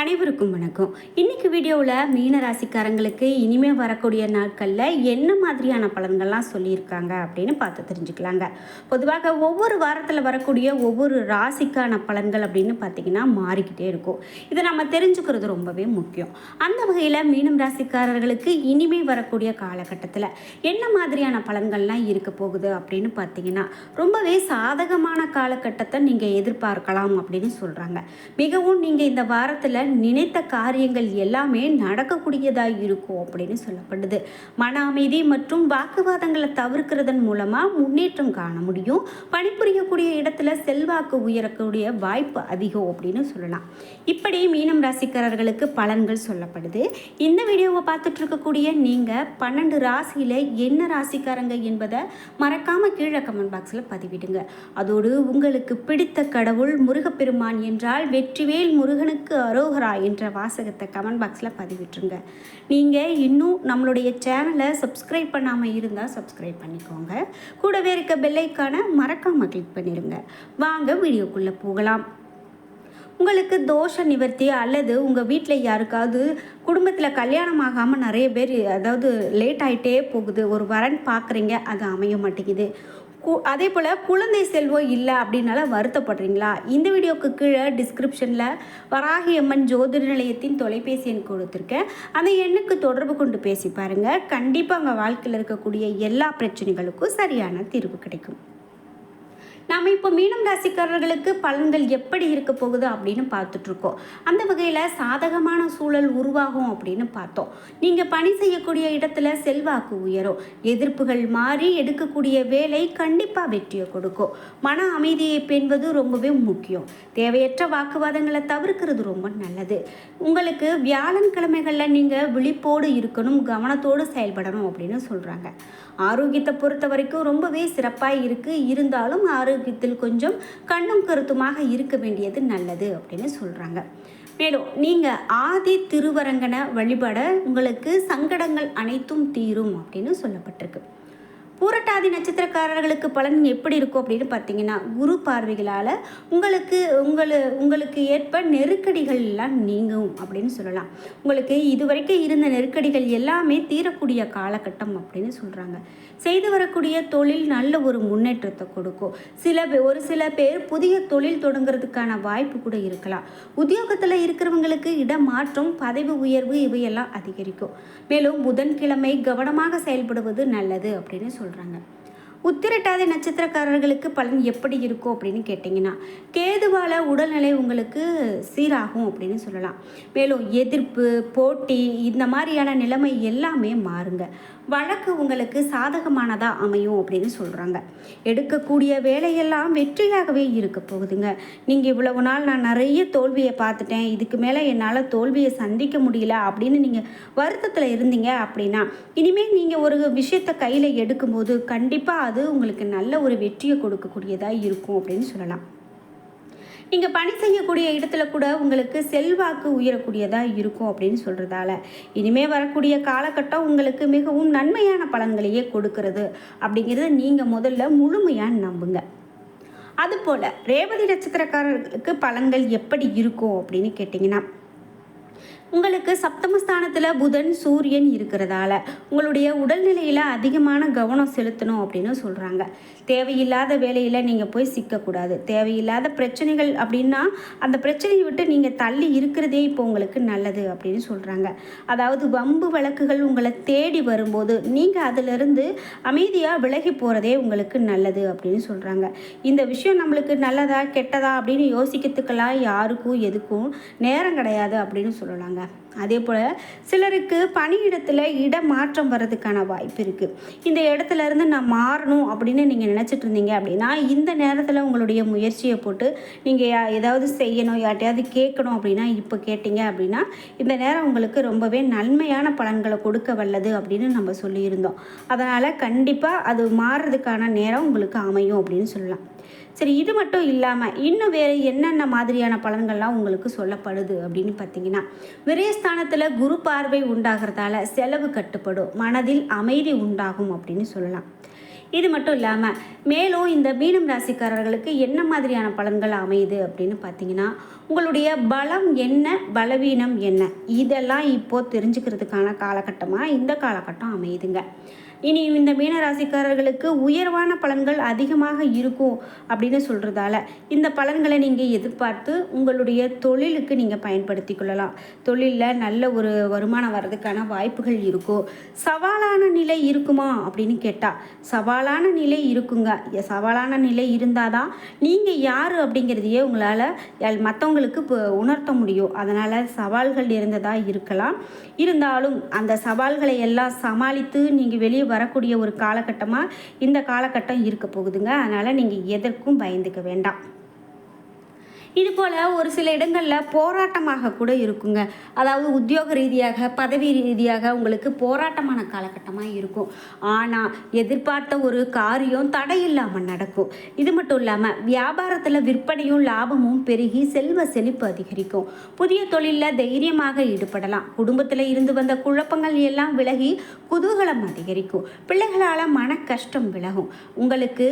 அனைவருக்கும் வணக்கம். இன்னைக்கு வீடியோவில் மீன ராசிக்காரங்களுக்கு இனிமே வரக்கூடிய நாட்களில் என்ன மாதிரியான பலன்கள்லாம் சொல்லியிருக்காங்க அப்படின்னு பார்த்து தெரிஞ்சுக்கலாங்க. பொதுவாக ஒவ்வொரு வாரத்தில் வரக்கூடிய ஒவ்வொரு ராசிக்கான பலன்கள் அப்படின்னு பார்த்தீங்கன்னா மாறிக்கிட்டே இருக்கும். இதை நம்ம தெரிஞ்சுக்கிறது ரொம்பவே முக்கியம். அந்த வகையில் மீனம் ராசிக்காரர்களுக்கு இனிமே வரக்கூடிய காலகட்டத்தில் என்ன மாதிரியான பலன்கள்லாம் இருக்க போகுது அப்படின்னு பார்த்தீங்கன்னா ரொம்பவே சாதகமான காலகட்டத்தை நீங்கள் எதிர்பார்க்கலாம் அப்படின்னு சொல்கிறாங்க மிகவும் நீங்கள் இந்த வாரத்தில் நினைத்த காரியங்கள் எல்லாமே நடக்கக்கூடியதாக இருக்கும் அப்படின்னு சொல்லப்படுது. மன அமைதி மற்றும் வாக்குவாதங்களை தவிர்க்கிறதன் மூலமாக முன்னேற்றம் காண முடியும். பணிபுரியக்கூடிய இடத்துல செல்வாக்கு உயரக்கூடிய வாய்ப்பு அதிகம் அப்படின்னு சொல்லலாம். இப்படி மீனம் ராசிக்காரர்களுக்கு பலன்கள் சொல்லப்படுது. இந்த வீடியோவை பார்த்துட்டு இருக்கக்கூடிய நீங்கள் பன்னெண்டு ராசியில் என்ன ராசிக்காரங்க என்பதை மறக்காமல் கீழே கமெண்ட் பாக்ஸில் பதிவிடுங்க. அதோடு உங்களுக்கு பிடித்த கடவுள் முருகப்பெருமான் என்றால் வெற்றிவேல் முருகனுக்கு அரோகரா என்ற வாசகத்தை கமெண்ட் பாக்ஸில் பதிவிட்டுருங்க. நீங்கள் இன்னும் நம்மளுடைய சேனலை சப்ஸ்கிரைப் பண்ணாமல் இருந்தால் சப்ஸ்கிரைப் பண்ணிக்கோங்க. கூடவே இருக்க பெல்லைக்கான மறக்காமல் கிளிக் பண்ணிடுங்க வாங்க வீடியோக்குள்ளே போகலாம். உங்களுக்கு தோஷ நிவர்த்தி அல்லது உங்கள் வீட்டில் யாருக்காவது குடும்பத்தில் கல்யாணம் ஆகாமல் நிறைய பேர் அதாவது லேட் ஆகிட்டே போகுது ஒரு வரன் பார்க்குறீங்க அது அமைய மாட்டேங்குது. அதே போல் குழந்தை செல்வம் இல்லை அப்படின்னால வருத்தப்படுறீங்களா? இந்த வீடியோக்கு கீழே டிஸ்கிரிப்ஷனில் வராகி அம்மன் ஜோதிட நிலையத்தின் தொலைபேசி எண் கொடுத்துருக்கேன். அந்த எண்ணுக்கு தொடர்பு கொண்டு பேசி பாருங்கள் கண்டிப்பாக உங்கள் வாழ்க்கையில் இருக்கக்கூடிய எல்லா பிரச்சனைகளுக்கும் சரியான தீர்வு கிடைக்கும். நாம் இப்போ மீனம் ராசிக்காரர்களுக்கு பலன்கள் எப்படி இருக்க போகுது அப்படின்னு பார்த்துட்ருக்கோம். அந்த வகையில் சாதகமான சூழல் உருவாகும் அப்படின்னு பார்த்தோம். நீங்கள் பணி செய்யக்கூடிய இடத்துல செல்வாக்கு உயரும். எதிர்ப்புகள் மாறி எடுக்கக்கூடிய வேலை கண்டிப்பாக வெற்றியை கொடுக்கும். மன அமைதியை பெண்வது ரொம்பவே முக்கியம். தேவையற்ற வாக்குவாதங்களை தவிர்க்கிறது ரொம்ப நல்லது. உங்களுக்கு வியாழன் கிழமைகளில் நீங்கள் விழிப்போடு இருக்கணும் கவனத்தோடு செயல்படணும் அப்படின்னு சொல்கிறாங்க ஆரோக்கியத்தை பொறுத்த வரைக்கும் ரொம்பவே சிறப்பாக இருக்குது இருந்தாலும் ஆரோக்கியத்தில் கொஞ்சம் கண்ணும் கருத்துமாக இருக்க வேண்டியது நல்லது அப்படின்னு சொல்கிறாங்க மேலும் நீங்கள் ஆதி திருவரங்கனை வழிபட உங்களுக்கு சங்கடங்கள் அனைத்தும் தீரும் அப்படின்னு சொல்லப்பட்டிருக்கு. பூரட்டாதி நட்சத்திரக்காரர்களுக்கு பலன் எப்படி இருக்கும் அப்படின்னு பார்த்தீங்கன்னா குரு பார்வைகளால் உங்களுக்கு உங்களு உங்களுக்கு ஏற்ப நெருக்கடிகள் எல்லாம் நீங்கும் அப்படின்னு சொல்லலாம். உங்களுக்கு இதுவரைக்கும் இருந்த நெருக்கடிகள் எல்லாமே தீரக்கூடிய காலகட்டம் அப்படின்னு சொல்கிறாங்க செய்து வரக்கூடிய தொழில் நல்ல ஒரு முன்னேற்றத்தை கொடுக்கும். சில ஒரு சில பேர் புதிய தொழில் தொடங்குறதுக்கான வாய்ப்பு கூட இருக்கலாம். உத்தியோகத்தில் இருக்கிறவங்களுக்கு இடமாற்றம் பதவி உயர்வு இவையெல்லாம் அதிகரிக்கும். மேலும் புதன்கிழமை கவனமாக செயல்படுவது நல்லது அப்படின்னு சொல்கிறாங்க உத்திரட்டாதி நட்சத்திரக்காரர்களுக்கு பலன் எப்படி இருக்கும் அப்படின்னு கேட்டிங்கன்னா கேதுவால உடல்நிலை உங்களுக்கு சீராகும் அப்படின்னு சொல்லலாம். மேலும் எதிர்ப்பு போட்டி இந்த மாதிரியான நிலைமை எல்லாமே மாறுங்க. வழக்கு உங்களுக்கு சாதகமானதாக அமையும் அப்படின்னு சொல்கிறாங்க எடுக்கக்கூடிய வேலையெல்லாம் வெற்றியாகவே இருக்க போகுதுங்க. நீங்கள் இவ்வளவு நாள் நான் நிறைய தோல்வியை பார்த்துட்டேன். இதுக்கு மேலே என்னால் தோல்வியை சந்திக்க முடியல அப்படின்னு நீங்கள் வருத்தத்தில் இருந்தீங்க அப்படின்னா இனிமேல் நீங்கள் ஒரு விஷயத்தை கையில் எடுக்கும்போது கண்டிப்பாக அது உங்களுக்கு நல்ல ஒரு வெற்றியை கொடுக்கக்கூடியதாக இருக்கும் அப்படின்னு சொல்லலாம். நீங்கள் பணி செய்யக்கூடிய இடத்துல கூட உங்களுக்கு செல்வாக்கு உயரக்கூடியதாக இருக்கும் அப்படின்னு சொல்கிறதால இனிமேல் வரக்கூடிய காலகட்டம் உங்களுக்கு மிகவும் நன்மையான பலன்களையே கொடுக்கறது. அப்படிங்கிறத நீங்கள் முதல்ல முழுமையாக நம்புங்க. அதுபோல் ரேவதி நட்சத்திரக்காரர்களுக்கு பலன்கள் எப்படி இருக்கும் அப்படின்னு கேட்டிங்கன்னா உங்களுக்கு சப்தமஸ்தானத்தில் புதன் சூரியன் இருக்கிறதால உங்களுடைய உடல்நிலையில் அதிகமான கவனம் செலுத்தணும் அப்படின்னு சொல்கிறாங்க தேவையில்லாத வேலையில் நீங்கள் போய் சிக்கக்கூடாது. தேவையில்லாத பிரச்சனைகள் அப்படின்னா அந்த பிரச்சனையை விட்டு நீங்கள் தள்ளி இருக்கிறதே இப்போ உங்களுக்கு நல்லது அப்படின்னு சொல்கிறாங்க அதாவது வம்பு வழக்குகள் உங்களை தேடி வரும்போது நீங்கள் அதிலிருந்து அமைதியாக விலகி போகிறதே உங்களுக்கு நல்லது அப்படின்னு சொல்கிறாங்க இந்த விஷயம் நம்மளுக்கு நல்லதா கெட்டதா அப்படின்னு யோசிக்கிறதுக்கெல்லாம் யாருக்கும் எதுக்கும் நேரம் கிடையாது அப்படின்னு சொல்லலாங்க. அதே போல் சிலருக்கு பணியிடத்தில் இடம் மாற்றம் வர்றதுக்கான வாய்ப்பு இருக்குது இந்த இடத்துல இருந்து நான் மாறணும் அப்படின்னு நீங்கள் நினச்சிட்டு இருந்தீங்க அப்படின்னா இந்த நேரத்தில் உங்களுடைய முயற்சியை போட்டு நீங்கள் ஏதாவது செய்யணும் யார்ட்டையாவது கேட்கணும் அப்படின்னா இப்போ கேட்டீங்க அப்படின்னா இந்த நேரம் உங்களுக்கு ரொம்பவே நன்மையான பலன்களை கொடுக்க வல்லது அப்படின்னு நம்ம சொல்லியிருந்தோம். அதனால் கண்டிப்பாக அது மாறுறதுக்கான நேரம் உங்களுக்கு அமையும் அப்படின்னு சொல்லலாம். சரி இது மட்டும் இல்லாமல் இன்னும் வேறு என்னென்ன மாதிரியான பலன்கள்லாம் உங்களுக்கு சொல்லப்படுது அப்படின்னு பார்த்தீங்கன்னா விரயஸ்தானத்தில் குரு பார்வை உண்டாகிறதால செலவு கட்டுப்படும் மனதில் அமைதி உண்டாகும் அப்படின்னு சொல்லலாம். இது மட்டும் இல்லாமல் மேலும் இந்த மீனம் ராசிக்காரர்களுக்கு என்ன மாதிரியான பலன்கள் அமையுது அப்படின்னு பார்த்தீங்கன்னா உங்களுடைய பலம் என்ன? பலவீனம் என்ன? இதெல்லாம் இப்போது தெரிஞ்சுக்கிறதுக்கான காலகட்டமாக இந்த காலகட்டம் அமையுதுங்க. இனி இந்த மீனராசிக்காரர்களுக்கு உயர்வான பலன்கள் அதிகமாக இருக்கும் அப்படின்னு சொல்கிறதால இந்த பலன்களை நீங்கள் எதிர்பார்த்து உங்களுடைய தொழிலுக்கு நீங்கள் பயன்படுத்தி கொள்ளலாம். தொழிலில் நல்ல ஒரு வருமானம் வர்றதுக்கான வாய்ப்புகள் இருக்கும். சவாலான நிலை இருக்குமா அப்படின்னு கேட்டால் சவாலான நிலை இருக்குங்க. சவாலான நிலை இருந்தால் தான் நீங்கள் யார் அப்படிங்கிறதையே உங்களால் மற்றவங்க மற்றவங்களுக்கு இப்போ உணர்த்த முடியும். அதனால் சவால்கள் இருந்ததாக இருக்கலாம். இருந்தாலும் அந்த சவால்களை எல்லாம் சமாளித்து நீங்கள் வெளியே வரக்கூடிய ஒரு காலகட்டமாக இந்த காலகட்டம் இருக்க போகுதுங்க. அதனால் நீங்கள் எதற்கும் பயந்துக்க வேண்டாம். இது போல் ஒரு சில இடங்களில் போராட்டமாக கூட இருக்குங்க. அதாவது உத்தியோக ரீதியாக பதவி ரீதியாக உங்களுக்கு போராட்டமான காலகட்டமாக இருக்கும். ஆனால் எதிர்பார்த்த ஒரு காரியம் தடை இல்லாமல் நடக்கும். இது மட்டும் இல்லாமல் வியாபாரத்தில் விற்பனையும் லாபமும் பெருகி செல்வ செழிப்பு அதிகரிக்கும். புதிய தொழிலில் தைரியமாக ஈடுபடலாம். குடும்பத்தில் இருந்து வந்த குழப்பங்கள் எல்லாம் விலகி குதூகலம் அதிகரிக்கும். பிள்ளைகளால் மன கஷ்டம் விலகும். உங்களுக்கு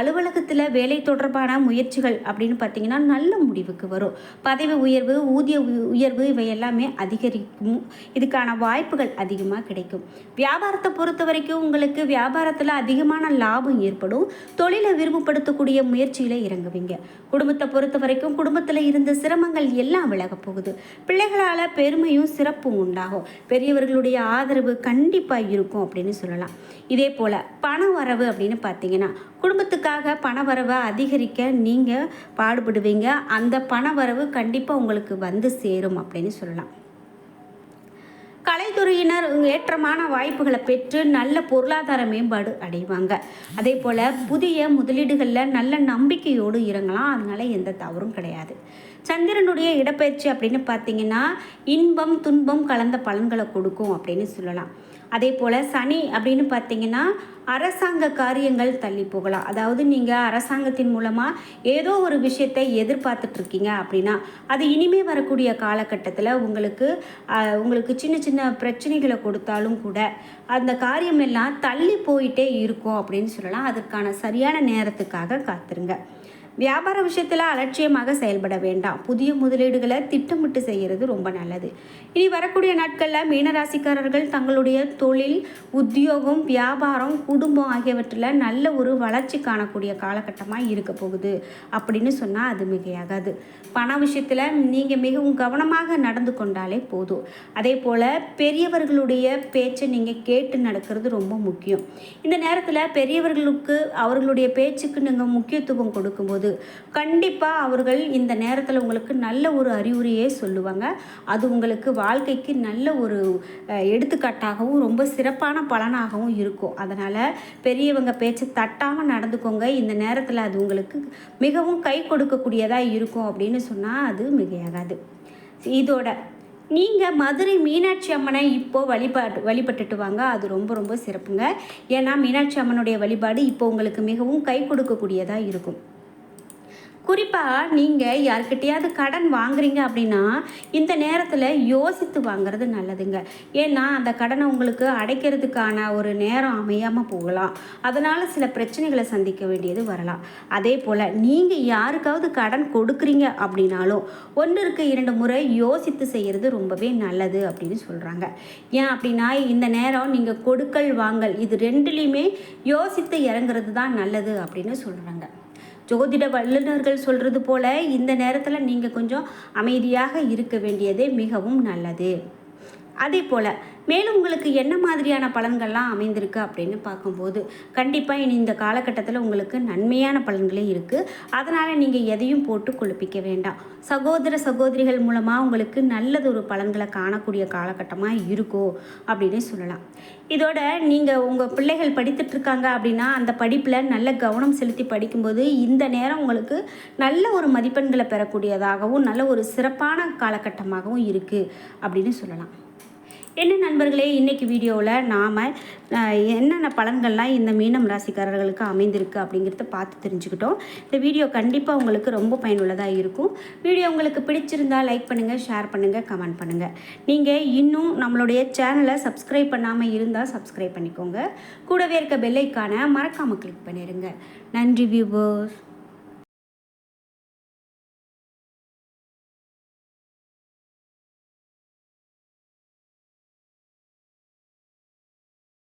அலுவலகத்தில் வேலை தொடர்பான முயற்சிகள் அப்படின்னு பார்த்தீங்கன்னா நல்ல முடிவுக்கு வரும். பதவி உயர்வு ஊதிய உயர்வு இவை எல்லாமே அதிகரிக்கும். இதுக்கான வாய்ப்புகள் அதிகமாக கிடைக்கும். வியாபாரத்தை பொறுத்த வரைக்கும் உங்களுக்கு வியாபாரத்தில் அதிகமான லாபம் ஏற்படும். தொழிலை விரும்பப்படுத்தக்கூடிய முயற்சியில் இறங்குவீங்க. குடும்பத்தை பொறுத்த வரைக்கும் குடும்பத்தில் இருந்த சிரமங்கள் எல்லாம் விலகப் போகுது. பிள்ளைகளால் பெருமையும் சிறப்பும் உண்டாகும். பெரியவர்களுடைய ஆதரவு கண்டிப்பாக இருக்கும் அப்படின்னு சொல்லலாம். இதே போல் பண வரவு அப்படின்னு பார்த்தீங்கன்னா குடும்பத்துக்காக பண வரவை அதிகரிக்க நீங்கள் பாடுபடுவீங்க. அந்த பண வரவு கண்டிப்பாக உங்களுக்கு வந்து சேரும் அப்படின்னு சொல்லலாம். கலைத்துறையினர் ஏற்றமான வாய்ப்புகளை பெற்று நல்ல பொருளாதார மேம்பாடு அடைவாங்க. அதே போல் புதிய முதலீடுகளில் நல்ல நம்பிக்கையோடு இறங்கலாம். அதனால் எந்த தவறும் கிடையாது. சந்திரனுடைய இடப்பெயர்ச்சி அப்படின்னு பார்த்தீங்கன்னா இன்பம் துன்பம் கலந்த பலன்களை கொடுக்கும் அப்படின்னு சொல்லலாம். அதே போல் சனி அப்படின்னு பார்த்தீங்கன்னா அரசாங்க காரியங்கள் தள்ளி போகலாம். அதாவது நீங்கள் அரசாங்கத்தின் மூலமாக ஏதோ ஒரு விஷயத்தை எதிர்பார்த்துட்ருக்கீங்க அப்படின்னா அது இனிமே வரக்கூடிய காலகட்டத்தில் உங்களுக்கு உங்களுக்கு சின்ன சின்ன பிரச்சனைகளை கொடுத்தாலும் கூட அந்த காரியமெல்லாம் தள்ளி போயிட்டே இருக்கும் அப்படின்னு சொல்லலாம். அதற்கான சரியான நேரத்துக்காக காத்துருங்க. வியாபார விஷயத்தில் அலட்சியமாக செயல்பட வேண்டாம். புதிய முதலீடுகளை திட்டமிட்டு செய்கிறது ரொம்ப நல்லது. இனி வரக்கூடிய நாட்களில் மீனராசிக்காரர்கள் தங்களுடைய தொழில் உத்தியோகம் வியாபாரம் குடும்பம் ஆகியவற்றில் நல்ல ஒரு வளர்ச்சி காணக்கூடிய காலகட்டமாக இருக்க போகுது. அப்படின்னு சொன்னால் அது மிகையாகாது. பண விஷயத்தில் நீங்கள் மிகவும் கவனமாக நடந்து கொண்டாலே போதும். அதே போல் பெரியவர்களுடைய பேச்சை நீங்கள் கேட்டு நடக்கிறது ரொம்ப முக்கியம். இந்த நேரத்தில் பெரியவர்களுக்கு அவர்களுடைய பேச்சுக்கு நீங்கள் முக்கியத்துவம் கொடுக்கும்போது போகுது கண்டிப்பாக அவர்கள் இந்த நேரத்தில் உங்களுக்கு நல்ல ஒரு அறிவுரையே சொல்லுவாங்க. அது உங்களுக்கு வாழ்க்கைக்கு நல்ல ஒரு எடுத்துக்காட்டாகவும் ரொம்ப சிறப்பான பலனாகவும் இருக்கும். அதனால் பெரியவங்க பேச்சு தட்டாமல் நடந்துக்கோங்க. இந்த நேரத்தில் அது உங்களுக்கு மிகவும் கை கொடுக்கக்கூடியதாக இருக்கும் அப்படின்னு சொன்னால் அது மிகையாகாது. இதோட நீங்கள் மதுரை மீனாட்சி அம்மனை இப்போது வழிபாட்டு வழிபட்டுட்டு வாங்க. அது ரொம்ப ரொம்ப சிறப்புங்க. ஏன்னா மீனாட்சி அம்மனுடைய வழிபாடு இப்போ உங்களுக்கு மிகவும் கை கொடுக்கக்கூடியதாக இருக்கும். குறிப்பாக நீங்கள் யாருக்கிட்டையாவது கடன் வாங்குறீங்க அப்படின்னா இந்த நேரத்தில் யோசித்து வாங்குறது நல்லதுங்க. ஏன்னா அந்த கடனை உங்களுக்கு அடைக்கிறதுக்கான ஒரு நேரம் அமையாமல் போகலாம். அதனால் சில பிரச்சனைகளை சந்திக்க வேண்டியது வரலாம். அதே போல் நீங்கள் யாருக்காவது கடன் கொடுக்குறீங்க அப்படின்னாலும் ஒன்றுக்கு இரண்டு முறை யோசித்து செய்கிறது ரொம்பவே நல்லது அப்படின்னு சொல்கிறாங்க ஏன் அப்படின்னா இந்த நேரம் நீங்கள் கொடுக்கல் வாங்கல் இது ரெண்டுலேயுமே யோசித்து இறங்குறது தான் நல்லது அப்படின்னு சொல்கிறாங்க ஜோதிட வல்லுநர்கள் சொல்கிறது போல் இந்த நேரத்தில் நீங்கள் கொஞ்சம் அமைதியாக இருக்க வேண்டியது மிகவும் நல்லது. அதே போல் மேலும் உங்களுக்கு என்ன மாதிரியான பலன்கள்லாம் அமைந்திருக்கு அப்படின்னு பார்க்கும்போது கண்டிப்பாக இனி இந்த காலகட்டத்தில் உங்களுக்கு நன்மையான பலன்களே இருக்குது அதனால் நீங்கள் எதையும் போட்டு குழப்பிக்க வேண்டாம். சகோதர சகோதரிகள் மூலமாக உங்களுக்கு நல்லது ஒரு பலன்களை காணக்கூடிய காலகட்டமாக இருக்கோ அப்படின்னு சொல்லலாம். இதோட நீங்கள் உங்கள் பிள்ளைகள் படித்துட்ருக்காங்க அப்படின்னா அந்த படிப்பில் நல்ல கவனம் செலுத்தி படிக்கும்போது இந்த நேரம் உங்களுக்கு நல்ல ஒரு மதிப்பெண்களை பெறக்கூடியதாகவும் நல்ல ஒரு சிறப்பான காலகட்டமாகவும் இருக்குது அப்படின்னு சொல்லலாம். என்ன நண்பர்களே இன்றைக்கி வீடியோவில் நாம் என்னென்ன பலன்கள்லாம் இந்த மீனம் ராசிக்காரர்களுக்கு அமைந்திருக்கு அப்படிங்கிறத பார்த்து தெரிஞ்சுக்கிட்டோம். இந்த வீடியோ கண்டிப்பாக உங்களுக்கு ரொம்ப பயனுள்ளதாக இருக்கும். வீடியோ உங்களுக்கு பிடிச்சிருந்தால் லைக் பண்ணுங்கள் ஷேர் பண்ணுங்கள் கமெண்ட் பண்ணுங்கள் நீங்கள் இன்னும் நம்மளுடைய சேனலை சப்ஸ்கிரைப் பண்ணாமல் இருந்தால் சப்ஸ்கிரைப் பண்ணிக்கோங்க. கூடவே இருக்க பெல்லைக்கான மறக்காமல் கிளிக் பண்ணிடுங்க நன்றி வியூவர்ஸ்